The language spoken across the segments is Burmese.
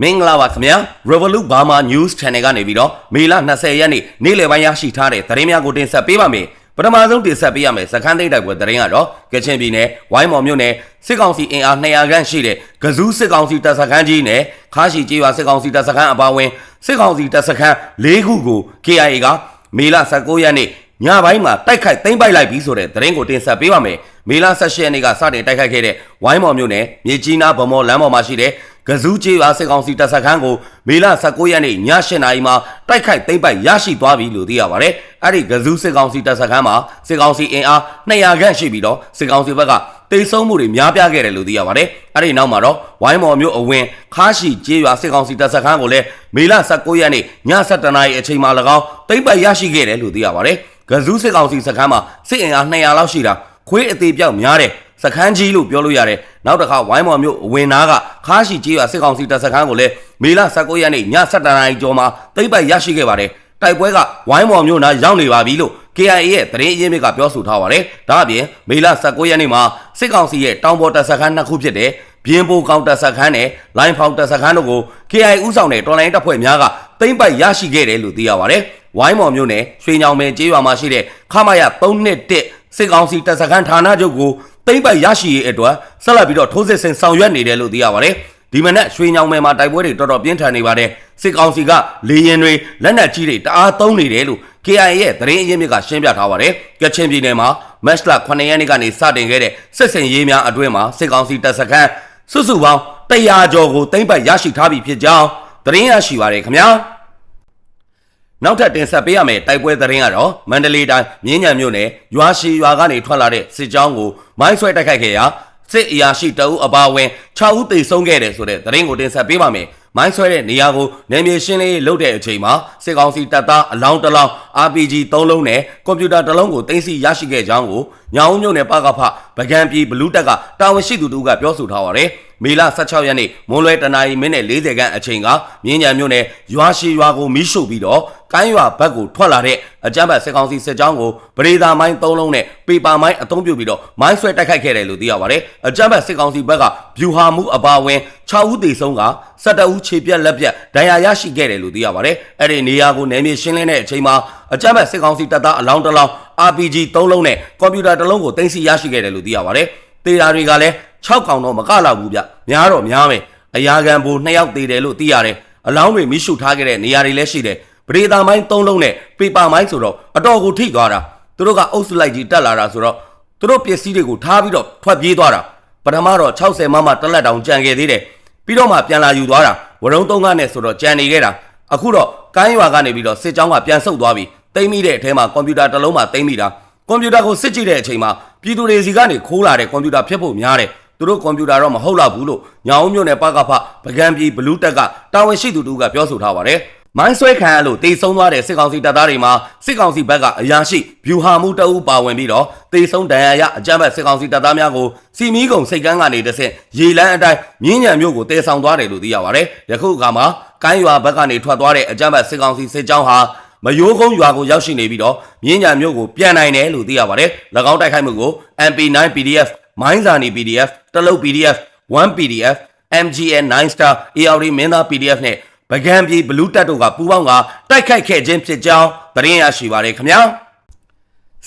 မင်္ဂလာပါခင်ဗျာ Revolut Burma News Channel ကနေပြီးတော့မေလ20ရက်နေ့နေ့လယ်ပိုင်းရရှိထားတဲ့သတင်းများကိုတင်ဆက်ပေးပါမယ်ပထမဆုံးတင်ဆက်ပေးရမယ်စခန်းသိမ်းတိုက်ပွဲသတင်းကတော့ကချင်ပြည်နယ်ဝိုင်းမော်မြို့နယ်စစ်ကောင်စီအင်အား200ခန့်ရှိတဲ့ကဇူးစစ်ကောင်စီတပ်စခန်းကြီးနဲ့ခါရှိကျေးရွာစစ်ကောင်စီတပ်စခန်းအပါအဝင်စစ်ကောင်စီတပ်စခန်း၄ခုကို KIA ကမေလ19ရက်နေ့ညပိုင်းမှာတိုက်ခိုက်သိမ်းပိုက်လိုက်ပြီးဆိုတဲ့သတင်းကိုတင်ဆက်ပေးပါမယ်မေလ18ရက်နေ့ကစတင်တိုက်ခိုက်ခဲ့တဲ့ဝိုင်းမော်မြို့နယ်မြေကြီးနားဗမော်လမ်းပေါ်မှာရှိတဲ့ ကဇူးကျေးရွာစစ်ကောင်စီတပ်စခန်းကိုမေလ19ရက်နေ့ည8နာရီမှာတိုက်ခိုက်သိမ်းပိုက်ရရှိသွားပြီလို့သိရပါတယ်အဲ့ဒီကဇူးစစ်ကောင်စီတပ်စခန်းမှာစစ်ကောင်စီအင်အား200ခန့်ရှိပြီးတော့စစ်ကောင်စီဘက်ကတိတ်ဆုံးမှုတွေများပြားခဲ့တယ်လို့သိရပါတယ်အဲ့ဒီနောက်မှာတော့ဝိုင်းမော်မြို့အဝင်ခါရှိကျေးရွာစစ်ကောင်စီတပ်စခန်းကိုလည်းမေလ19ရက်နေ့ည7နာရီအချိန်မှာ၎င်းသိမ်းပိုက်ရရှိခဲ့တယ်လို့သိရပါတယ်ကဇူးစစ်ကောင်စီစခန်းမှာစစ်အင်အား200လောက်ရှိတာခွေးအသေးပြောက်များတယ် စခန်းကြီးလို့ပြောလို့ရတယ်နောက်တစ်ခါဝိုင်းမော်မြို့အဝင်နာကခါရှိကြီးရွာစစ်ကောင်စီတပ်စခန်းကိုလည်းမေလ19ရက်နေ့ည7နာရီကျော်မှာသိမ်းပိုက်ရရှိခဲ့ပါတယ်တိုက်ပွဲကဝိုင်းမော်မြို့နာရောက်နေပါပြီလို့ KIA ရဲ့သတင်းအရင်းမြစ်ကပြောဆိုထားပါတယ်ဒါအပြင်မေလ19ရက်နေ့မှာစစ်ကောင်စီရဲ့တောင်ပေါ်တပ်စခန်းနှစ်ခုဖြစ်တဲ့ပြင်းပိုကောင်တပ်စခန်းနဲ့လိုင်းဖောင်တပ်စခန်းတို့ကို KIA ဥဆောင်တဲ့တော်လိုင်းတပ်ဖွဲ့များကသိမ်းပိုက်ရရှိခဲ့တယ်လို့သိရပါတယ်ဝိုင်းမော်မြို့နယ်ရွှေညောင်ပင်ကျေးရွာမှာရှိတဲ့ခမရ321စစ်ကောင်စီတပ်စခန်းဌာနချုပ်ကို သိမ့်ပိုက်ရရှိရေးအတွက်ဆက်လက်ပြီးတော့ထိုးစစ်ဆင်ဆောင်ရွက်နေတယ်လို့သိရပါတယ်။ဒီမနက်ရွှေညောင်မယ်မှာတိုက်ပွဲတွေတော်တော်ပြင်းထန်နေပါတယ်။စစ်ကောင်စီကလေရင်တွေလက်နက်ကြီးတွေတအားသုံးနေတယ်လို့ KIA ရဲ့သတင်းအရင်းမြစ်ကရှင်းပြထားပါတယ်။ကချင်ပြည်နယ်မှာမတ်လ9ရက်နေ့ကနေစတင်ခဲ့တဲ့စစ်စင်ရေးများအတွင်းမှာစစ်ကောင်စီတပ်စခန်းစုစုပေါင်း100ကျော်ကိုသိမ့်ပိုက်ရရှိထားပြီဖြစ်ကြောင်းသတင်းရရှိပါတယ်ခင်ဗျာ။ နောက်ထပ်တင်ဆက်ပေးရမယ့်တိုက်ပွဲသတင်းကတော့မန္တလေးတိုင်းမြင်းညံမြို့နယ်ရွာရှိရွာကနေထွက်လာတဲ့စစ်ကြောင်းကိုမိုင်းဆွဲတိုက်ခိုက်ခဲ့ရာစစ်အရာရှိတအုပ်အပါအဝင်6ဦးသေဆုံးခဲ့တယ်ဆိုတဲ့သတင်းကိုတင်ဆက်ပေးပါမယ်။မိုင်းဆွဲတဲ့နေရာကိုနယ်မြေရှင်းလင်းလုပ်တဲ့အချိန်မှာစစ်ကောင်စီတပ်သားအလောင်းတစ်လောင်း RPG 3လုံးနဲ့ကွန်ပျူတာတစ်လုံးကိုတင်စီရရှိခဲ့ကြောင်းကိုညောင်မြို့နယ်ပကဖဗကံပြည်ဘလူးတက်ကတာဝန်ရှိသူတို့ကပြောဆိုထားပါတယ်။မေလ16ရက်နေ့မွန်လွဲတနာရီမိနစ်40ခန်းအချိန်ကမြင်းညံမြို့နယ်ရွာရှိရွာကိုမီးရှို့ပြီးတော့ကိုင်းရွာဘက်ကိုထွက်လာတဲ့အကြမ်းဖက်စစ်ကောင်စီစစ်ကြောင်းကိုပရိသာမိုင်း3လုံးနဲ့ပေပါမိုင်းအုံပြုပြီးတော့မိုင်းဆွဲတိုက်ခိုက်ခဲ့တယ်လို့သိရပါတယ်။အကြမ်းဖက်စစ်ကောင်စီဘက်ကဗျူဟာမှုအပါအဝင်6ဦးသေဆုံးက17ဦးခြေပြက်လက်ပြက်ဒဏ်ရာရရှိခဲ့တယ်လို့သိရပါတယ်။အဲ့ဒီနေရာကိုနယ်မြေရှင်းလင်းတဲ့အချိန်မှာအကြမ်းဖက်စစ်ကောင်စီတပ်သားအလောင်းတစ်လောင်း RPG 3လုံးနဲ့ကွန်ပျူတာတစ်လုံးကိုတင်စီရရှိခဲ့တယ်လို့သိရပါတယ်။တေတာတွေကလည်း6កောင်တော့မကလောက်ဘူးဗျ။များတော့များမယ်။အရာခံဘူ2ယောက်သေးတယ်လို့သိရတယ်။အလောင်းတွေမိရှုထားခဲ့တဲ့နေရာတွေလည်းရှိတယ်။ပရိသာမိုင်း3လုံးနဲ့ပေပါမိုင်းဆိုတော့အတော်ကိုထိသွားတာ။သူတို့ကအုပ်စုလိုက်ကြီးတက်လာတာဆိုတော့သူတို့ပစ္စည်းတွေကိုထားပြီးတော့ထွက်ပြေးသွားတာ။ပထမတော့60မမတက်လက်တောင်ကြံခဲ့သေးတယ်။ပြီးတော့မှပြန်လာယူသွားတာဝရုံသုံးကားနဲ့ဆိုတော့ကြံနေခဲ့တာ။အခုတော့ကိုင်းရွာကနေပြီးတော့စစ်ကြောင်းကပြန်ဆုတ်သွားပြီ။ တိမ့်မိတဲ့အထဲမှာကွန်ပျူတာတစ်လုံးမှတိမ့်မိတာ။ကွန်ပျူတာကိုစစ်ကြည့်တဲ့အချိန်မှာပြည်သူတွေစီကနေခိုးလာတဲ့ကွန်ပျူတာဖြစ်ဖို့များတယ်။သူတို့ကွန်ပျူတာတော့မဟုတ်တော့ဘူးလို့ညောင်မြို့နယ်ပကဖပကံပြည်ဘလူးတက်ကတာဝန်ရှိသူတူကပြောဆိုထားပါတယ်။မိုင်းဆွဲခံရလို့တေဆုံးသွားတဲ့စစ်ကောင်စီတပ်သားတွေမှာစစ်ကောင်စီဘက်ကအရာရှိဗျူဟာမှုတအုပ်ပါဝင်ပြီးတော့တေဆုံးဒဏ်ရာရအကြမ်းဖက်စစ်ကောင်စီတပ်သားများကိုစီမီးကုံစိတ်ကန်းကနေတဆင့်ရေလန်းအတိုင်းမြင်းညံမြို့ကိုတေဆောင်သွားတယ်လို့သိရပါတယ်။ယခုအခါမှာကိုင်းရွာဘက်ကနေထွက်သွားတဲ့အကြမ်းဖက်စစ်ကောင်စီစစ်ကြောင်းဟာ မယိုးကုန်းရွာကိုရောက်ရှိနေပြီးတော့မြင်းညာမြို့ကိုပြန်နိုင်တယ်လို့သိရပါတယ်။၎င်းတိုက်ခိုက်မှုကို MP9 PDF မိုင်းစာနီ PDF တလုတ် PDF 1 PDF MGN 9 star ARD မင်းသား PDF နဲ့ဗကံပြည်ဘလူးတက်တို့ကပူးပေါင်းကတိုက်ခိုက်ခဲ့ခြင်းဖြစ်ကြောင်းသတင်းရရှိပါတယ်ခင်ဗျာ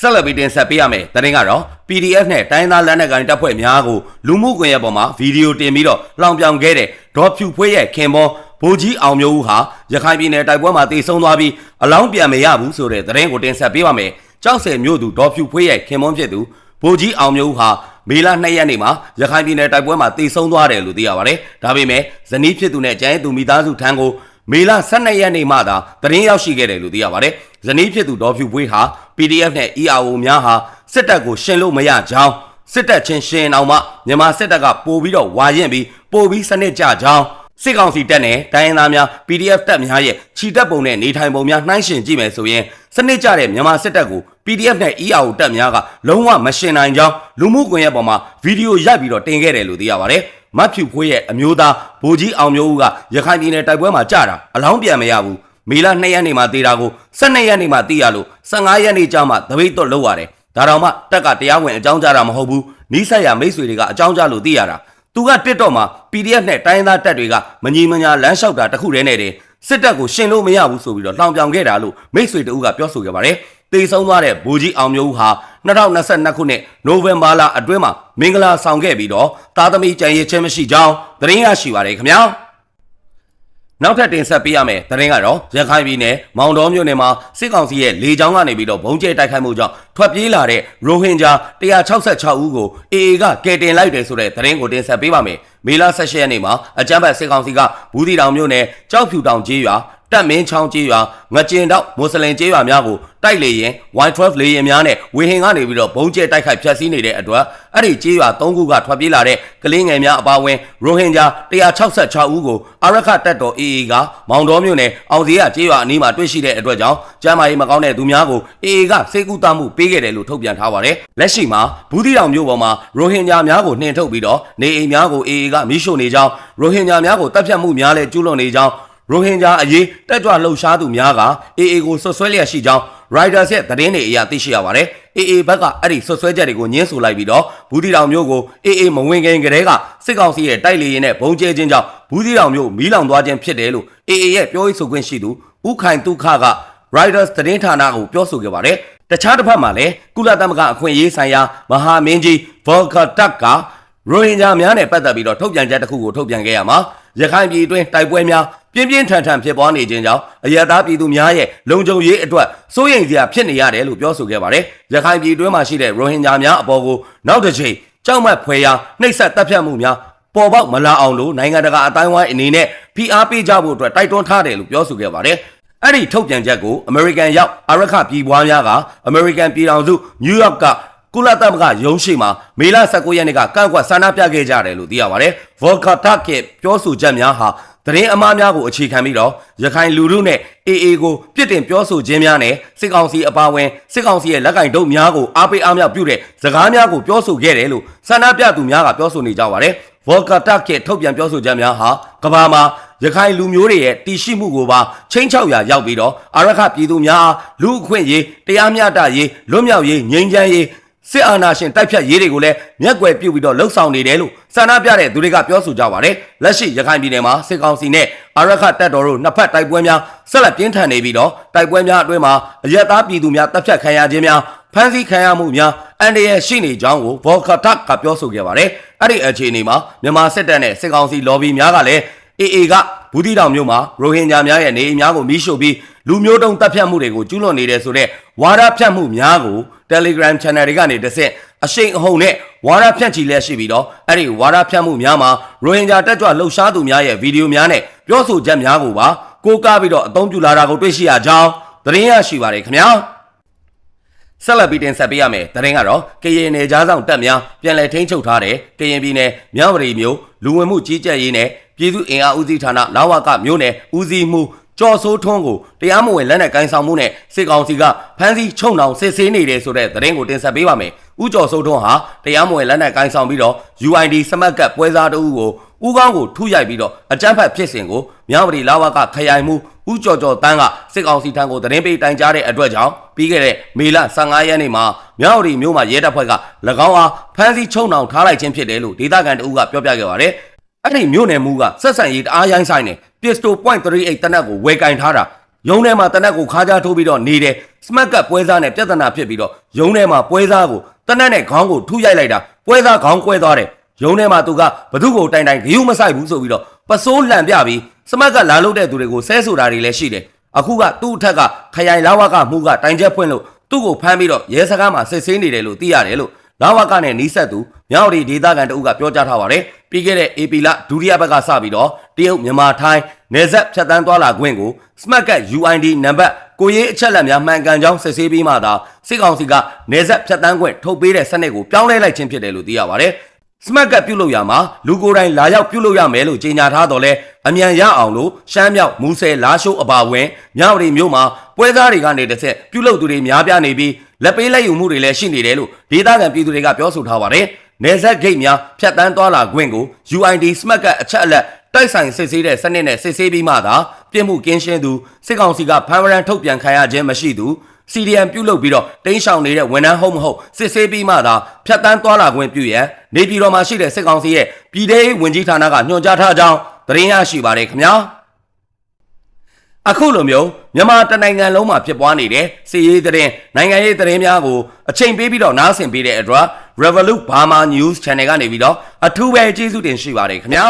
ဆက်လက်ပြီးတင်ဆက်ပေးရမယ်သတင်းကတော့ PDF နဲ့တိုင်းသားလက်နက်ကိုင်တပ်ဖွဲ့များကိုလူမှုကွန်ရက်ပေါ်မှာဗီဒီယိုတင်ပြီးတော့လောင်ပြောင်ခဲ့တဲ့ဒေါ်ဖြူဖွေးရဲ့ခင်ပွန်း ဗိုလ်ကြီးအောင်မျိုးဦးဟာရခိုင်ပြည်နယ်တိုက်ပွဲမှာတေဆုံးသွားပြီးအလောင်းပြန်မရဘူးဆိုတဲ့သတင်းကိုတင်ဆက်ပေးပါမယ်ကြောက်စဲမြို့သူဒေါ်ဖြူဖွေးရဲ့ခင်ပွန်းဖြစ်သူဗိုလ်ကြီးအောင်မျိုးဦးဟာမေလ2ရက်နေ့မှာရခိုင်ပြည်နယ်တိုက်ပွဲမှာတေဆုံးသွားတယ်လို့သိရပါတယ်။ဒါပေမဲ့ဇနီးဖြစ်သူနဲ့ကျန်ရည်သူမိသားစုထံကိုမေလ12ရက်နေ့မှသာသတင်းရောက်ရှိခဲ့တယ်လို့သိရပါတယ်။ဇနီးဖြစ်သူဒေါ်ဖြူပွေးဟာ PDF နဲ့ EAO များဟာစစ်တပ်ကိုရှင်လို့မရကြောင်းစစ်တပ်ချင်းရှင်အောင်မှမြန်မာစစ်တပ်ကပို့ပြီးတော့ဝါရင်ပြီးပို့ပြီးစနစ်ကြကြောင်း စစ်ကောင်စီတပ်နဲ့တိုင်းရင်းသားများ PDF တပ်များရဲ့ခြိတပ်ပုံနဲ့နေထိုင်ပုံများနှိုင်းယှဉ်ကြည့်မယ်ဆိုရင်စနစ်ကြတဲ့မြန်မာစစ်တပ်ကို PDF နဲ့ EAO တပ်များကလုံးဝမရှင်နိုင်ကြောင်းလူမှုကွန်ရက်ပေါ်မှာဗီဒီယိုရိုက်ပြီးတော့တင်ခဲ့တယ်လို့သိရပါတယ်။မတ်ဖြူဖွေးရဲ့အမျိုးသားဗိုလ်ကြီးအောင်မျိုးဦးကရခိုင်ပြည်နယ်တိုက်ပွဲမှာကြာတာအလောင်းပြန်မရဘူး။မေလ2ရက်နေ့မှာတေးတာကို12ရက်နေ့မှာသိရလို့15ရက်နေ့ကြာမှတပိတ်တော့လောက်ရတယ်။ဒါတော့မှတက်ကတရားဝင်အကြောင်းကြားတာမဟုတ်ဘူး။နီးစပ်ရမိတ်ဆွေတွေကအကြောင်းကြားလို့သိရတာ။ သူကတစ်တော့မှာ PDF နဲ့တိုင်းသားတပ်တွေကမညီမညာလမ်းလျှောက်တာတခုတည်းနဲ့တင်စစ်တပ်ကိုရှင်လို့မရဘူးဆိုပြီးတော့လောင်ပြောင်ခဲ့တာလို့မိတ်ဆွေတဦးကပြောဆိုခဲ့ပါတယ်။တေဆုံးသွားတဲ့ဗိုလ်ကြီးအောင်မျိုးဦးဟာ2022ခုနှစ်နိုဝင်ဘာလအတွင်းမှာမင်္ဂလာဆောင်ခဲ့ပြီးတော့သားသမီးကြံရည်ချင်းမရှိကြောင်းသတင်းရရှိပါတယ်ခင်ဗျာ။ နောက်ထပ်တင်ဆက်ပေးရမယ်။သတင်းကတော့ရခိုင်ပြည်နယ်မောင်တော်မြို့နယ်မှာစစ်ကောင်စီရဲ့လေကြောင်းကနေပြီးတော့ဘုံကျဲတိုက်ခိုက်မှုကြောင့်ထွက်ပြေးလာတဲ့ရိုဟင်ဂျာ166ဦးကို AA ကကယ်တင်လိုက်တယ်ဆိုတဲ့သတင်းကိုတင်ဆက်ပေးပါမယ်။မေလ18ရက်နေ့မှာအကြမ်းဖက်စစ်ကောင်စီကဘူးတီတောင်မြို့နယ်ကြောက်ဖြူတောင်ကျေးရွာ တက်မင်းချောင်းကျေးရွာငကြင်တော့မွတ်စလင်ကျေးရွာများကိုတိုက်လေရင် Y12 လေရင်များနဲ့ဝေဟင်ကနေပြီးတော့ဘုံကျဲတိုက်ခိုက်ဖျက်ဆီးနေတဲ့အတွက်အဲ့ဒီကျေးရွာ၃ခုကထွက်ပြေးလာတဲ့ကလေးငယ်များအပါအဝင်ရိုဟင်ဂျာ166ဦးကိုအာရခတပ်တော် AA ကမောင်တော်မြို့နယ်အောင်စီရကျေးရွာအနီးမှာတွေ့ရှိတဲ့အတွက်ကြောင့်ကျမ်းမာရေးမကောင်းတဲ့သူများကို AA ကစေကူတမှုပေးခဲ့တယ်လို့ထုတ်ပြန်ထားပါတယ်လက်ရှိမှာဘူးတီတောင်မြို့ပေါ်မှာရိုဟင်ဂျာများကိုနှင်ထုတ်ပြီးတော့နေအိမ်များကို AA ကမိရှို့နေကြောင်းရိုဟင်ဂျာများကိုတပ်ဖြတ်မှုများလည်းကျူးလွန်နေကြောင်း ရိုဟင်ဂျာအရေးတက်ကြွလှုပ်ရှားသူများက AA ကိုဆွဆွဲလျက်ရှိကြောင်း Riders ရဲ့သတင်းတွေအရသိရှိရပါတယ်။ AA ဘက်ကအဲ့ဒီဆွဆွဲချက်တွေကိုညှင်းဆိုလိုက်ပြီးတော့ဘူးတီတောင်မျိုးကို AA မဝင်ခင်ကတည်းကစစ်ကောင်စီရဲ့တိုက်လေရင်နဲ့ဘုံကျဲခြင်းကြောင့်ဘူးတီတောင်မျိုးမီးလောင်သွားခြင်းဖြစ်တယ်လို့ AA ရဲ့ပြောရေးဆိုခွင့်ရှိသူဥခိုင်တုခက Riders သတင်းဌာနကိုပြောဆိုခဲ့ပါတယ်။တခြားတစ်ဖက်မှာလည်းကုလသမဂ္ဂအခွင့်အရေးဆိုင်ရာမဟာမင်းကြီး Volker Turk ကရိုဟင်ဂျာများနဲ့ပတ်သက်ပြီးတော့ထုတ်ပြန်ချက်တစ်ခုကိုထုတ်ပြန်ခဲ့ရမှာရခိုင်ပြည်အတွင်းတိုက်ပွဲများ ပြင်းပြင်းထန်ထန်ဖြစ်ပွားနေခြင်းကြောင့်အရသာပြည်သူများရဲ့လုံခြုံရေးအတွက်စိုးရိမ်စရာဖြစ်နေရတယ်လို့ပြောဆိုခဲ့ပါတယ်။ရခိုင်ပြည်အတွင်းမှာရှိတဲ့ရိုဟင်ဂျာများအပေါ်ကိုနောက်တစ်ချိန်ကြောက်မက်ဖွယ်ရာနှိပ်စက်တပ်ဖြတ်မှုများပေါ်ပေါက်မလာအောင်လို့နိုင်ငံတကာအတိုင်းဝိုင်းအနေနဲ့ဖိအားပေးကြဖို့အတွက်တိုက်တွန်းထားတယ်လို့ပြောဆိုခဲ့ပါတယ်။အဲ့ဒီထုတ်ပြန်ချက်ကိုအမေရိကန်ရောက်အာရခပြည်ပွားများကအမေရိကန်ပြည်ထောင်စုနယူးယောက်ကကုလသမဂ္ဂရုံးရှိမှာမေလ19ရက်နေ့ကကန့်ကွက်ဆန္ဒပြခဲ့ကြတယ်လို့သိရပါတယ်။ Volker Turk ရဲ့ပြောဆိုချက်များဟာ သတင်းအမှားများကိုအခြေခံပြီးတော့ရခိုင်လူထုနဲ့ AA ကိုပြစ်တင်ပြောဆိုခြင်းများနဲ့စစ်ကောင်စီအပါအဝင်စစ်ကောင်စီရဲ့လက်ကင်တုပ်များကိုအားပေးအားမြောက်ပြုတဲ့စကားများကိုပြောဆိုခဲ့တယ်လို့ဆန္ဒပြသူများကပြောဆိုနေကြပါတယ်။ Volker Turk ရဲ့ထုတ်ပြန်ပြောဆိုချက်များဟာကမ္ဘာမှာရခိုင်လူမျိုးတွေရဲ့တည်ရှိမှုကိုပါချင်းချောက်ရာရောက်ပြီးတော့အာရခပြည်သူများလူအခွင့်ရေးတရားမျှတရေးလွတ်မြောက်ရေးငြိမ်းချမ်းရေး စစ်အာဏာရှင်တိုက်ဖြတ်ရေးတွေကိုလည်းမျက်ကွယ်ပြုပြီးတော့လှုပ်ဆောင်နေတယ်လို့ဆန္ဒပြတဲ့သူတွေကပြောဆိုကြပါတယ်။လက်ရှိရခိုင်ပြည်နယ်မှာစစ်ကောင်စီနဲ့အာရခတပ်တော်တို့နှစ်ဖက်တိုက်ပွဲများဆက်လက်ပြင်းထန်နေပြီးတော့တိုက်ပွဲများအတွင်းမှာအရက်သားပြည်သူများတပ်ဖြတ်ခံရခြင်းများဖမ်းဆီးခံရမှုများအန်ဒီရဲ့ရှိနေကြောင်းကိုဘော်ခတ်ကပြောဆိုခဲ့ပါတယ်။အဲ့ဒီအခြေအနေမှာမြန်မာစစ်တပ်နဲ့စစ်ကောင်စီ lobby များကလည်း AA က ဘူးတီတောင်မြို့မှာရိုဟင်ဂျာများရဲ့နေအိမ်များကိုမိရှို့ပြီးလူမျိုးတုံးတပ်ဖြတ်မှုတွေကိုကျူးလွန်နေတယ်ဆိုတဲ့ဝါဒဖြတ်မှုများကို Telegram Channel တွေကနေတစ်ဆက်အရှိန်အဟုန်နဲ့ဝါဒဖြန့်ချီလက်ရှိပြီးတော့အဲ့ဒီဝါဒဖြန့်မှုများမှာရိုဟင်ဂျာတက်ကြွလှုပ်ရှားသူများရဲ့ဗီဒီယိုများနဲ့ပြောဆိုချက်များကိုပါကိုးကားပြီးတော့အသုံးပြုလာတာကိုတွေ့ရှိရကြောင်းသတင်းရရှိပါတယ်ခင်ဗျာဆက်လက်ပြီးတင်ဆက်ပေးရမယ်သတင်းကတော့ကရင်နယ်ကြားဆောင်တပ်များပြန်လည်ထိန်းချုပ်ထားတဲ့ကရင်ပြည်နယ်မြောက်ပရီမြို့ လူဝင်မှုကြီးကြပ်ရေးနဲ့ပြည်သူ့အင်အားဦးစီးဌာနလာဝကမြို့နယ်ဦးစီးမှုကြော်စိုးထွန်းကိုတရားမဝင်လက်နက်ကိုင်းဆောင်မှုနဲ့စစ်ကောင်စီကဖမ်းဆီးချုပ်နှောင်စစ်ဆေးနေတယ်ဆိုတဲ့သတင်းကိုတင်ဆက်ပေးပါမယ်။ဦးကျော်စိုးထွန်းဟာတရားမဝင်လက်နက်ကိုင်းဆောင်ပြီးတော့ UID စမတ်ကပ်ပွဲစားတအုပ်ကိုဦးကောင်းကိုထုရိုက်ပြီးတော့အကြမ်းဖက်ဖြစ်စဉ်ကိုမြောက်ပရီလာဝကခရိုင်မှုဦးကျော်ကျော်တန်းကစစ်ကောင်စီထံကိုသတင်းပေးတိုင်ကြားတဲ့အတွက်ကြောင့် ပြီးခဲ့တဲ့မေလ15ရက်နေ့မှာမြောက်ပရီမြို့မှာရဲတပ်ဖွဲ့က၎င်းအားဖမ်းဆီးချုပ်နှောင်ထားလိုက်ခြင်းဖြစ်တယ်လို့ဒေသခံတအုပ်ကပြောပြခဲ့ပါတယ်။အဲ့ဒီမြို့နယ်မူကဆက်ဆံရေးတအားရိုင်းဆိုင်နေ pistol .38 တနက်ကိုဝယ်ကင်ထားတာရုံးထဲမှာတနက်ကိုခါးကြားထိုးပြီးတော့နေတယ်စမတ်ကပ်ပွဲစားနဲ့ပြဿနာဖြစ်ပြီးတော့ရုံးထဲမှာပွဲစားကိုတနက်နဲ့ခေါင်းကိုထုရိုက်လိုက်တာပွဲစားခေါင်းကွဲသွားတယ်ရုံးထဲမှာသူကဘသူ့ကိုတိုင်တိုင်ဂယုမဆိုင်ဘူးဆိုပြီးတော့ပစိုးလှန်ပြပြီးစမတ်ကလာလို့တဲ့သူတွေကိုဆဲဆိုတာတွေလည်းရှိတယ် အခုကသူ့အထက်ကခရိုင်လာဝကမှုကတိုင်ချက်ဖွင့်လို့သူ့ကိုဖမ်းပြီးတော့ရဲစခန်းမှာစစ်ဆေးနေတယ်လို့သိရတယ်လို့လာဝကနဲ့နီးစပ်သူမြောက်ရီဒေသခံတအုပ်ကပြောကြားထားပါတယ်ပြီးခဲ့တဲ့ AP လဒုတိယဘက်ကစပြီးတော့တရုတ်မြန်မာထိုင်းနေဆက်ဖြတ်တန်းသွားလာခွင့်ကို Smart Card UID နံပါတ်ကိုရေးအချက်လက်များမှန်ကန်ကြောင်းစစ်ဆေးပြီးမှသာစစ်ကောင်စီကနေဆက်ဖြတ်တန်းခွင့်ထုတ်ပေးတဲ့စနစ်ကိုပြောင်းလဲလိုက်ခြင်းဖြစ်တယ်လို့သိရပါတယ် စမတ်ကပ်ပြုတ်လို့ရမှာလူကိုယ်တိုင်လာရောက်ပြုတ်လို့ရမယ်လို့ကြေညာထားတော့လဲအမြန်ရအောင်လို့ရှမ်းမြောက်မူဆယ်လာရှိုးအပါဝင်မြောက်ရီမြို့မှာပွဲသားတွေကနေတစ်ဆက်ပြုတ်လို့သူတွေများပြားနေပြီးလက်ပေးလက်ယူမှုတွေလည်းရှိနေတယ်လို့ဒေသခံပြည်သူတွေကပြောဆိုထားပါတယ်နေဆက်ဂိတ်များဖြတ်တန်းသွားလာခွင့်ကို UID Smart Card အချက်အလက်တိုက်ဆိုင်စစ်ဆေးတဲ့စနစ်နဲ့စစ်ဆေးပြီးမှသာပြည်မှုကင်းရှင်းသူစစ်ကောင်စီကဖမ်းဝရန်ထုတ်ပြန်ခံရခြင်းမရှိသူ CDM ပြုတ်လုပ်ပြီးတော့တင်းရှောင်နေတဲ့ဝန်ထမ်းဟုတ်မဟုတ်စစ်ဆေးပြီးမှသာဖြတ်တန်းသွားလာခွင့်ပြုရန်နေပြည်တော်မှာရှိတဲ့စစ်ကောင်စီရဲ့ပြည်ထောင်ဝင်ကြီးဌာနကညွှန်ကြားထားကြောင်းသတင်းရရှိပါတယ်ခင်ဗျာအခုလိုမျိုးမြန်မာတနိုင်ငံလုံးမှာဖြစ်ပွားနေတဲ့စီရေးသတင်းနိုင်ငံရေးသတင်းများကိုအချိန်ပေးပြီးတော့နားဆင်ပေးတဲ့အတွက် Revolut Burma News Channel ကနေပြီးတော့အထူးပဲကျေးဇူးတင်ရှိပါတယ်ခင်ဗျာ